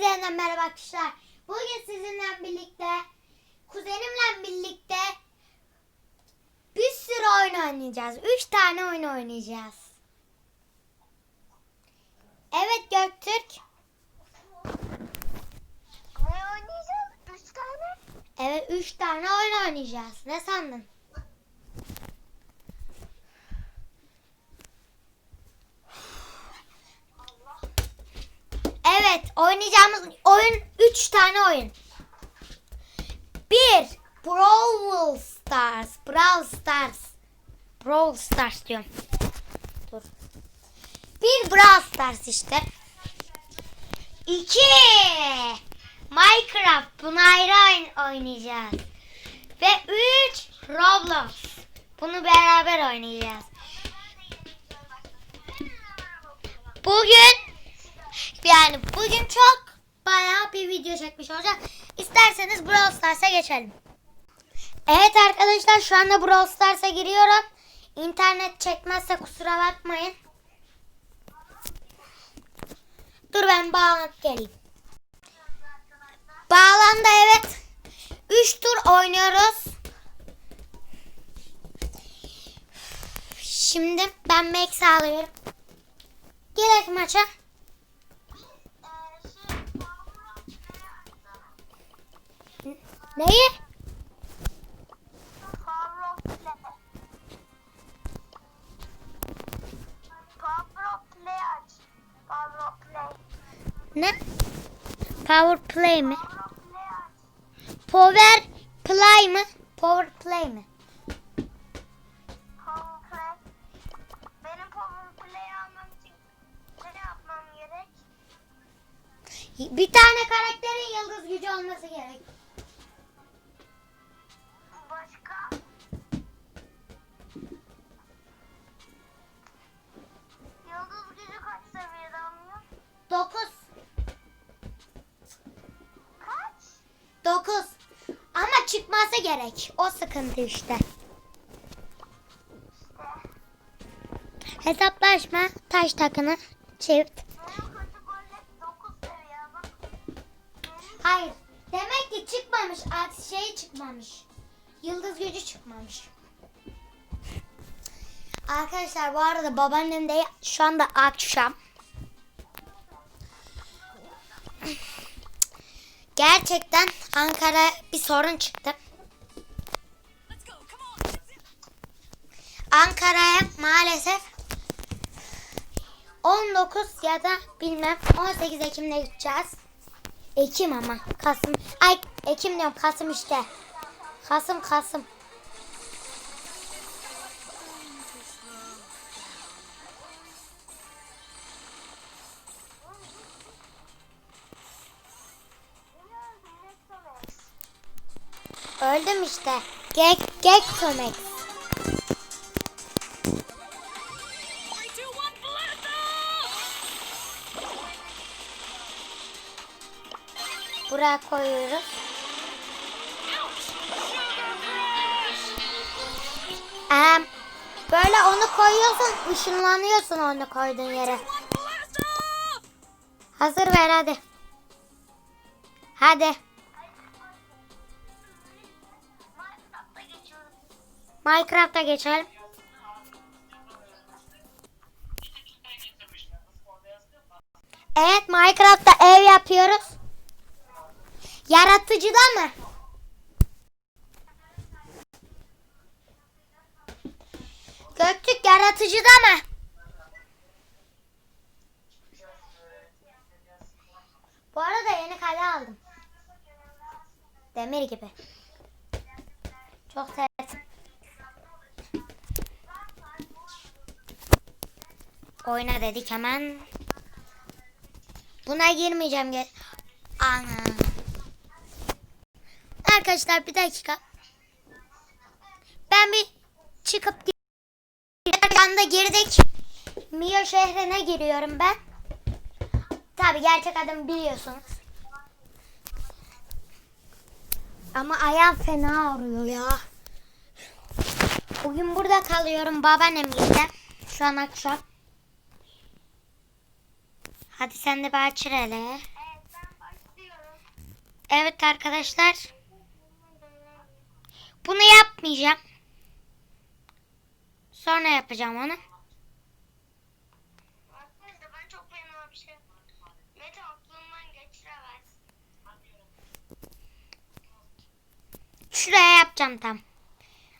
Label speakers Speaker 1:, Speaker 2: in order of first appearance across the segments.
Speaker 1: Hepinize yeniden merhaba arkadaşlar. Bugün sizinle birlikte, kuzenimle birlikte bir sürü oyun oynayacağız. Üç tane oyun oynayacağız. Evet Göktürk.
Speaker 2: Ne oynayacağız? Üç tane.
Speaker 1: Evet üç tane oyun oynayacağız. Ne sandın? Evet oynayacağımız oyun üç tane oyun. Bir Brawl Stars. Brawl Stars. Brawl Stars diyorum. Dur. Bir Brawl Stars işte. İki Minecraft. Bunu ayrı oyn- oynayacağız. Ve üç Roblox. Bunu beraber oynayacağız. Bugün yani bugün çok bayağı bir video çekmiş olacak. İsterseniz Brawl Stars'a geçelim. Evet arkadaşlar şu anda Brawl Stars'a giriyorum. İnternet çekmezse kusura bakmayın. Dur ben bağlanıp geleyim. Bağlandı evet. 3 tur oynuyoruz. Şimdi ben Max alıyorum. Gerek maça.
Speaker 2: Ee, şey, Power
Speaker 1: Neyi?
Speaker 2: of Play. Power of Play aç. Power of Play.
Speaker 1: Ne? Power play mi?
Speaker 2: Power Play
Speaker 1: mi? Power play mi? Bir tane karakterin yıldız gücü olması gerek. Gerek. O sıkıntı işte. Hesaplaşma taş takını çift.
Speaker 2: Benim kötü gollet 9 seviye bak. Benim
Speaker 1: Hayır. Demek ki çıkmamış. Aksi şey çıkmamış. Yıldız gücü çıkmamış. Arkadaşlar bu arada babaannem de şu anda akşam. Gerçekten Ankara bir sorun çıktı. Ankara'ya maalesef 19 ya da bilmem 18 Ekim'de gideceğiz. Ekim ama Kasım. Ay Ekim diyorum Kasım işte. Kasım Kasım. Öldüm işte. Gek gek Tomex. Buraya koyuyoruz. Em, böyle onu koyuyorsun, ışınlanıyorsun onu koyduğun yere. Hazır ver hadi. Hadi.
Speaker 2: Minecraft'a
Speaker 1: geçelim. Evet Minecraft'ta ev yapıyoruz. Yaratıcıda mı? Göktürk yaratıcıda mı? Bu arada yeni kale aldım. Demir gibi. Çok sert. Oyna dedik hemen. Buna girmeyeceğim. Ana. Arkadaşlar bir dakika. Ben bir çıkıp anda girdik. Mio şehrine giriyorum ben. Tabi gerçek adımı biliyorsunuz. Ama ayağım fena ağrıyor ya. Bugün burada kalıyorum babaannemle. Şu an akşam. Hadi sen de bir açır hele.
Speaker 2: Evet ben başlıyorum.
Speaker 1: Evet arkadaşlar. Bunu yapmayacağım. Sonra yapacağım onu.
Speaker 2: Şey.
Speaker 1: Şuraya yapacağım tam.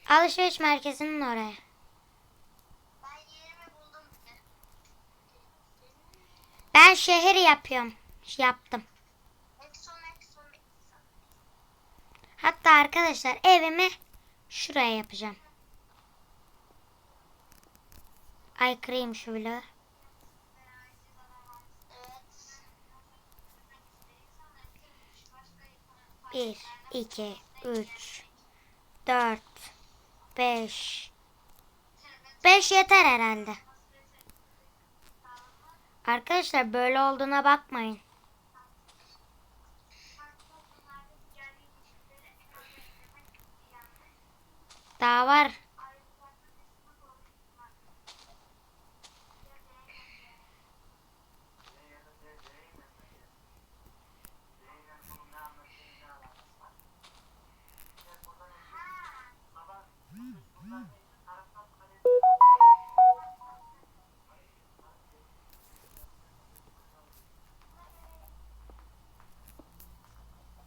Speaker 1: Alışveriş merkezinin oraya.
Speaker 2: Ben
Speaker 1: şehir yapıyorum. Yaptım. Hatta arkadaşlar evimi şuraya yapacağım. Ay kırayım şu. 1, 2, 3, 4, 5. 5 yeter herhalde. Arkadaşlar böyle olduğuna bakmayın. Daha var.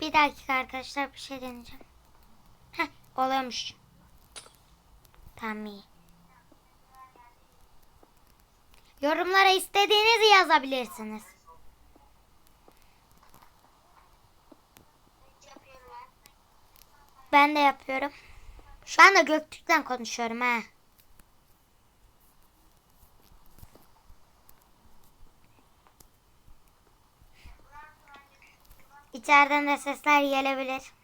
Speaker 1: Bir dakika arkadaşlar bir şey deneyeceğim. Heh oluyormuş. Tamam iyi. Yorumlara istediğinizi yazabilirsiniz.
Speaker 2: Ben
Speaker 1: de yapıyorum. Şu anda Göktürk'ten konuşuyorum ha. İçeriden de sesler gelebilir.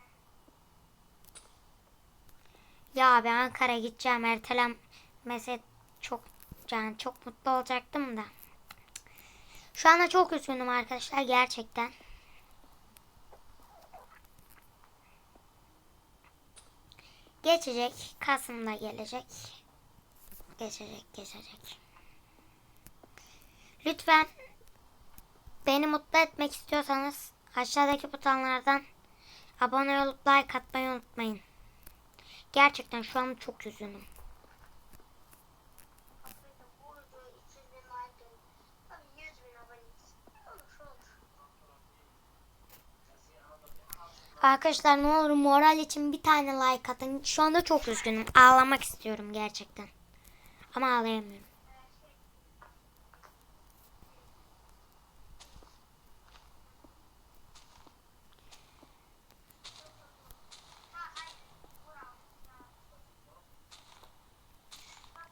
Speaker 1: Ya ben Ankara gideceğim ertelenmese çok yani çok mutlu olacaktım da. Şu anda çok üzgünüm arkadaşlar gerçekten. Geçecek. Kasım'da gelecek. Geçecek, geçecek. Lütfen beni mutlu etmek istiyorsanız aşağıdaki butonlardan abone olup like atmayı unutmayın. Gerçekten şu an çok üzgünüm.
Speaker 2: Arkadaşlar bu videoya 200 bin like gelin. Tabii 100 bin aboneyiz. Olur olur.
Speaker 1: Arkadaşlar ne olur moral için bir tane like atın. Şu anda çok üzgünüm. Ağlamak istiyorum gerçekten. Ama ağlayamıyorum.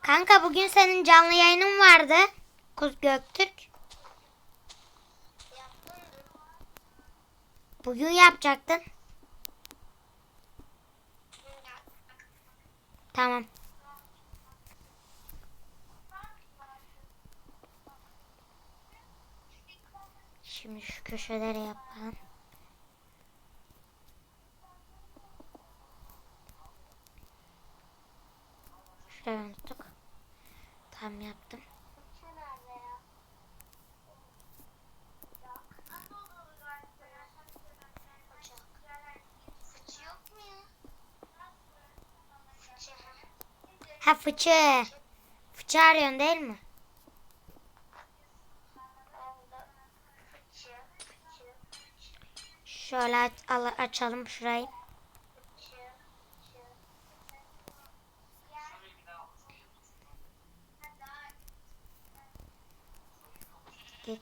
Speaker 1: Kanka bugün senin canlı yayının vardı. Kuz Göktürk. Bugün yapacaktın. Tamam. Şimdi şu köşeleri yapalım. Şurayı unuttuk. Tam yaptım. Ha fıçı. Fıçı arıyorsun değil mi? Şöyle aç- al- açalım şurayı. Git.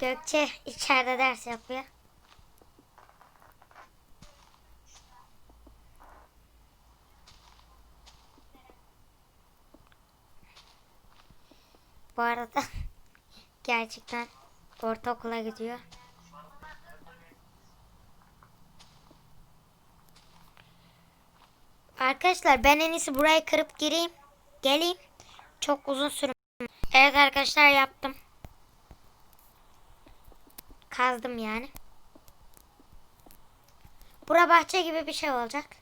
Speaker 1: Gökçe içeride ders yapıyor. Bu arada gerçekten ortaokula gidiyor. Arkadaşlar ben en iyisi burayı kırıp gireyim. Geleyim. Çok uzun sürüm. Evet arkadaşlar yaptım. Kazdım yani. Bura bahçe gibi bir şey olacak.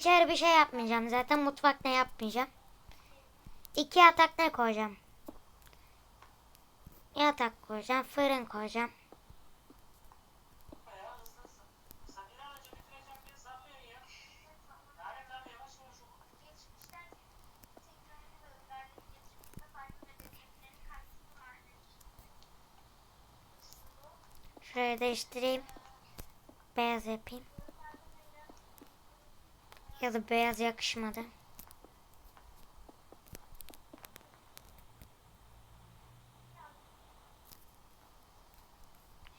Speaker 1: İçeri bir şey yapmayacağım. Zaten mutfak ne yapmayacağım. İki yatak ne koyacağım? Yatak koyacağım. Fırın koyacağım. Şurayı değiştireyim. Beyaz yapayım. Ya da beyaz yakışmadı.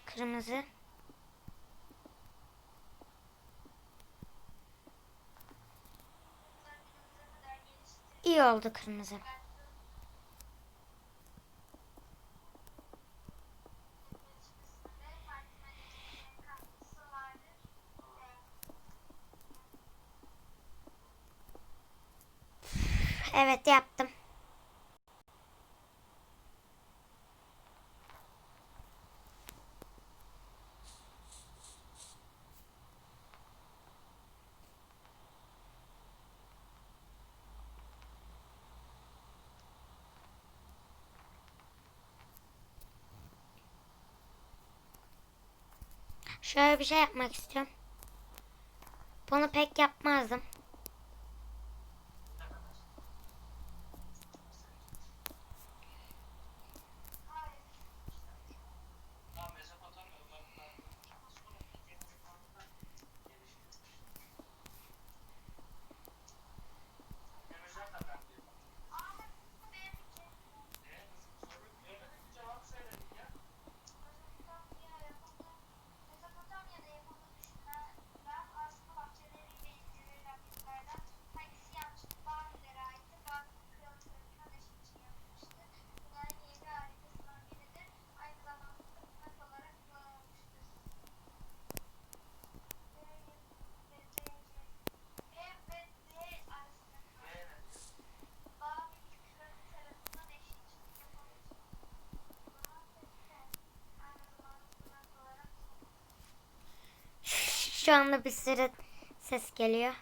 Speaker 1: Kırmızı. İyi oldu kırmızı. Evet yaptım. Şöyle bir şey yapmak istiyorum. Bunu pek yapmazdım. Şu anda bir sürü ses geliyor.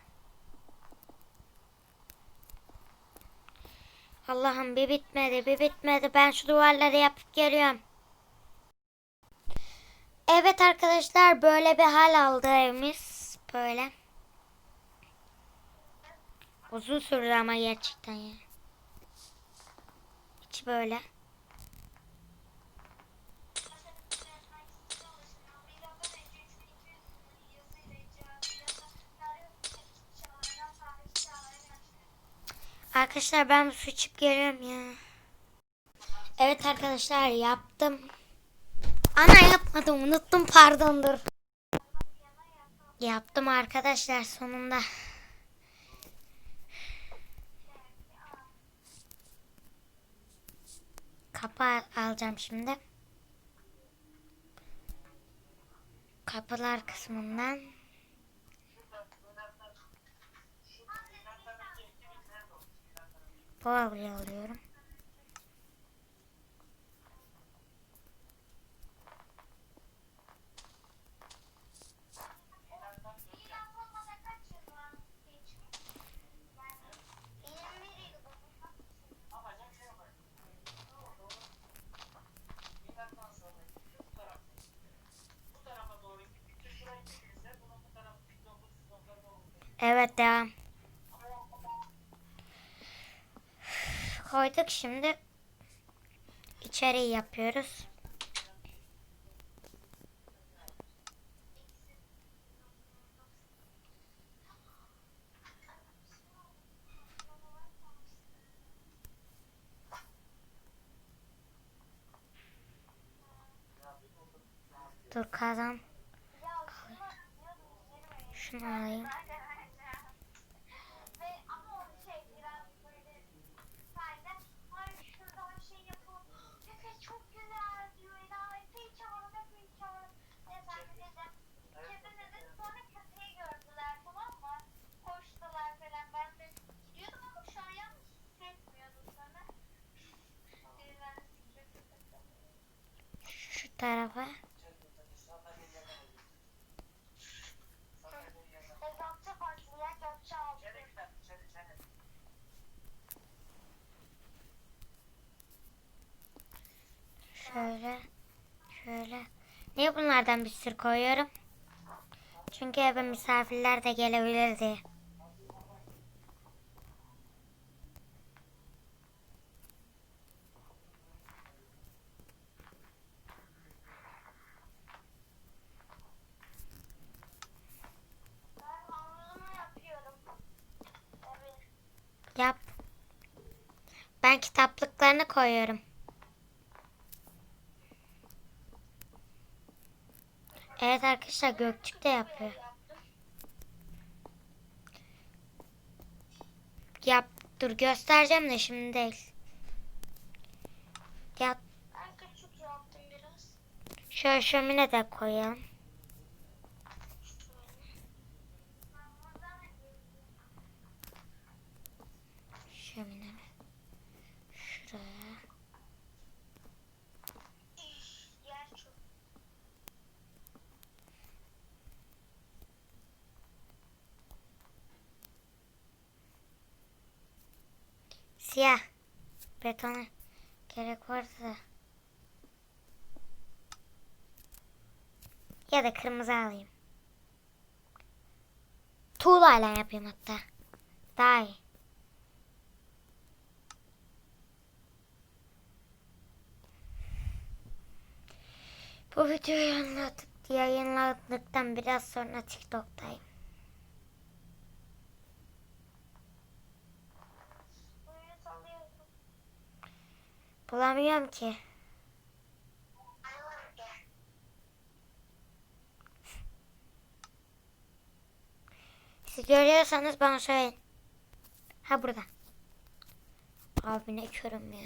Speaker 1: Allah'ım bir bitmedi bir bitmedi. Ben şu duvarları yapıp geliyorum. Evet arkadaşlar böyle bir hal aldı evimiz. Böyle. Uzun sürdü ama gerçekten ya. İçi böyle. Arkadaşlar ben su içip geliyorum ya. Evet arkadaşlar yaptım. Ana yapmadım unuttum pardondur. Yaptım arkadaşlar sonunda. Kapı al- alacağım şimdi. Kapılar kısmından. Böyle alıyorum.
Speaker 3: Yapacak şey yok. Milattan sonra bu taraf. Bu tarafa doğru gittikçe şurayı çevirse bunun bu tarafı 1910'larda oldu.
Speaker 1: Evet devam. Koyduk şimdi. İçeriği yapıyoruz. Dur kazan. Şunu alayım.
Speaker 2: tarafa.
Speaker 1: Şöyle. Şöyle. Niye bunlardan bir sürü koyuyorum? Çünkü eve misafirler de gelebilir diye. Koyuyorum. Evet arkadaşlar Gökçük de yapıyor. Yap. Dur göstereceğim de şimdi değil. Yap. Şöyle şömine de koyalım. Şömine. Şuraya.
Speaker 2: Yer çok.
Speaker 1: Siyah. Betona gerek varsa. Ya da kırmızı alayım. Tuğlayla yapayım hatta. Daha iyi. Bu videoyu yayınladık, yayınladıktan biraz sonra TikTok'tayım. Bulamıyorum ki. Siz görüyorsanız bana söyleyin. Ha burada. Abi ne körüm ya.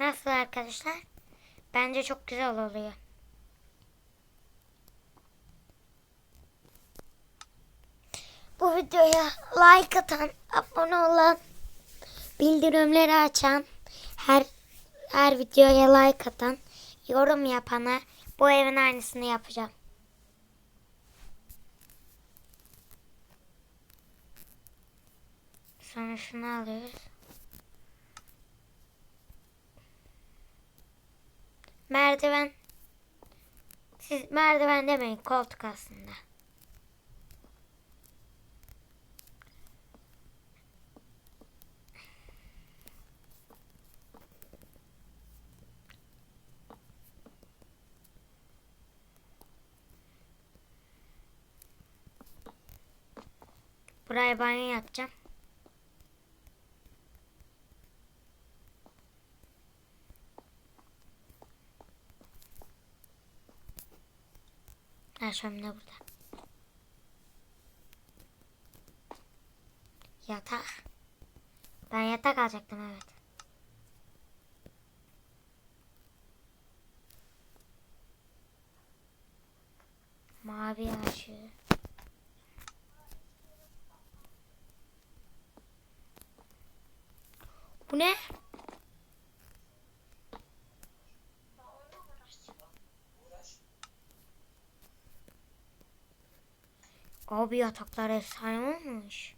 Speaker 1: Nasıl arkadaşlar? Bence çok güzel oluyor. Bu videoya like atan, abone olan, bildirimleri açan, her her videoya like atan, yorum yapana bu evin aynısını yapacağım. Sonra şunu alıyoruz. Merdiven. Siz merdiven demeyin koltuk aslında. Buraya banyo yapacağım. Şömine burada. Yatak. Ben yatak alacaktım evet. Mavi ışığı. Bu ne? Abi yataklar efsane olmuş.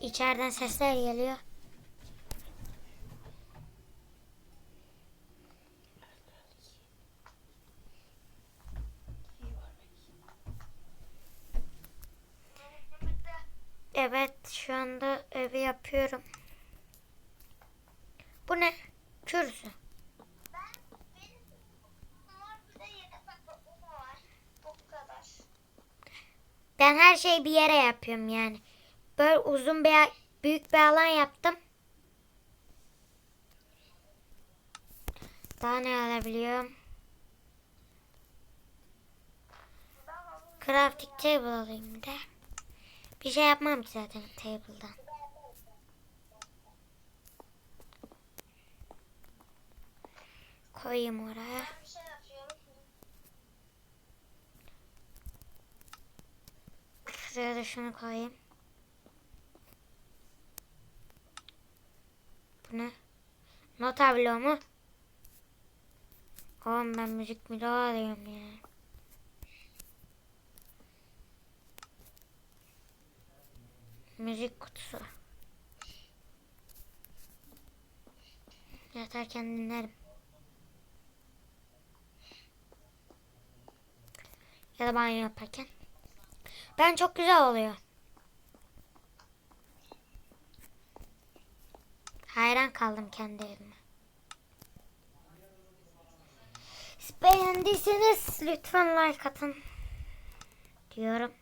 Speaker 1: İçeriden sesler geliyor. Evet şu anda evi yapıyorum. Bu ne? Kürsü.
Speaker 2: ben
Speaker 1: her şeyi bir yere yapıyorum yani. Böyle uzun bir büyük bir alan yaptım. Daha ne alabiliyorum? Crafting table alayım bir. Bir şey yapmam ki zaten table'dan. Koyayım oraya.
Speaker 2: Şey
Speaker 1: Şuraya da şunu koyayım. Bu ne? Not tablo mu? Oğlum ben müzik mi daha ya. Müzik kutusu. Yatarken dinlerim. Ya da banyo yaparken. Ben çok güzel oluyor. Hayran kaldım kendi evime. Beğendiyseniz lütfen like atın. Diyorum.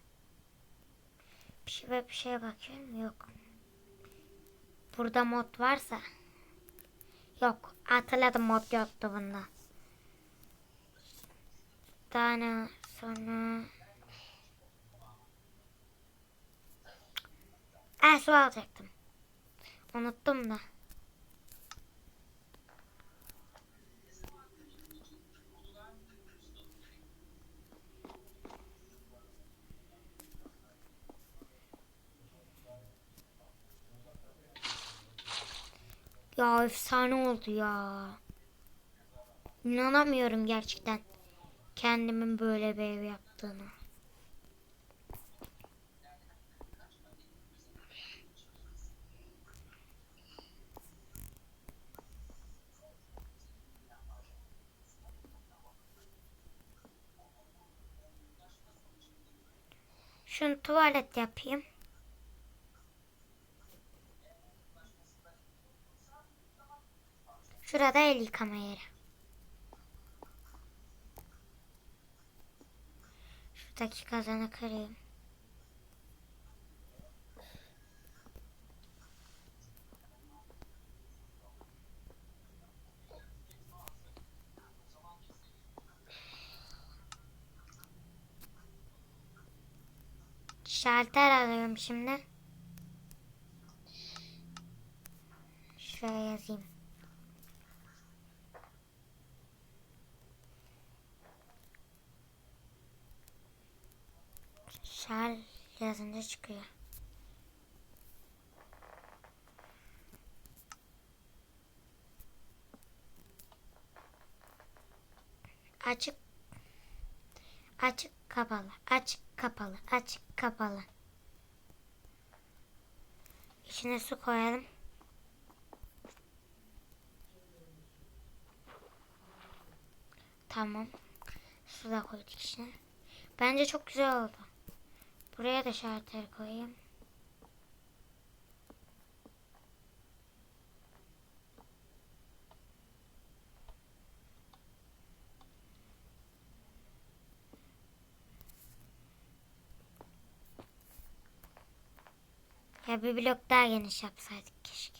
Speaker 1: Bir şey, bir şeye bakıyorum. Yok. Burada mod varsa. Yok. Hatırladım mod yoktu bunda. Daha ne sonra... Ah su alacaktım. Unuttum da. Ya efsane oldu ya. İnanamıyorum gerçekten. Kendimin böyle bir ev yaptığını. Şunu tuvalet yapayım. Şurada el yıkama yeri. Kazanı kırayım. Şalter alıyorum şimdi. Şuraya yazayım. Yazınca çıkıyor. Açık açık kapalı açık kapalı açık kapalı. İçine su koyalım. Tamam. Su da koyduk içine. Bence çok güzel oldu. Buraya da şartları koyayım. Ya bir blok daha geniş yapsaydık keşke.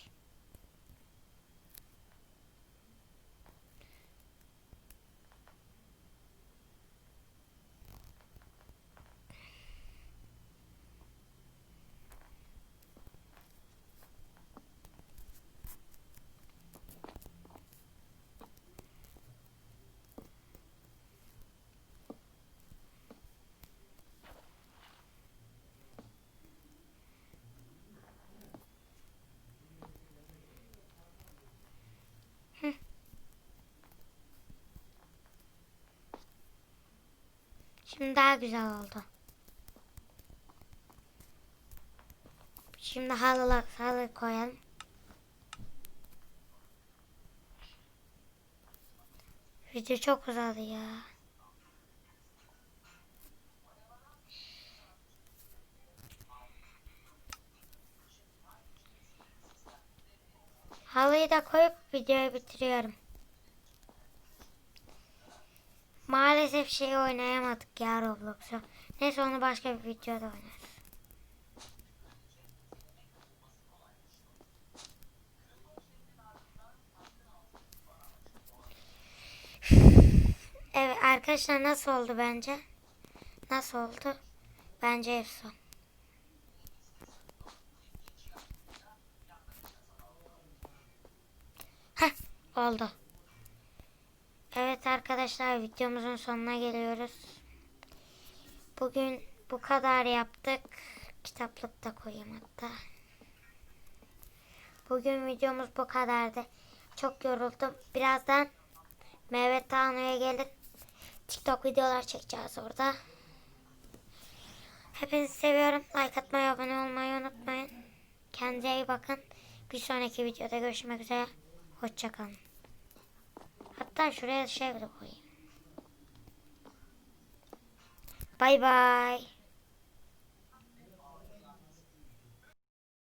Speaker 1: Şimdi daha güzel oldu. Şimdi halı, halı koyalım. Video çok uzadı ya. Halıyı da koyup videoyu bitiriyorum. Maalesef şey oynayamadık ya Roblox'u. Neyse onu başka bir videoda oynarız. Evet arkadaşlar nasıl oldu bence? Nasıl oldu? Bence efsane. Heh oldu. Evet arkadaşlar videomuzun sonuna geliyoruz. Bugün bu kadar yaptık. Kitaplık da koyayım hatta. Bugün videomuz bu kadardı. Çok yoruldum. Birazdan Mehmet Tanrı'ya gelip TikTok videolar çekeceğiz orada. Hepinizi seviyorum. Like atmayı, abone olmayı unutmayın. Kendinize iyi bakın. Bir sonraki videoda görüşmek üzere. Hoşçakalın. Hatta şuraya şey de koyayım. Bay bay.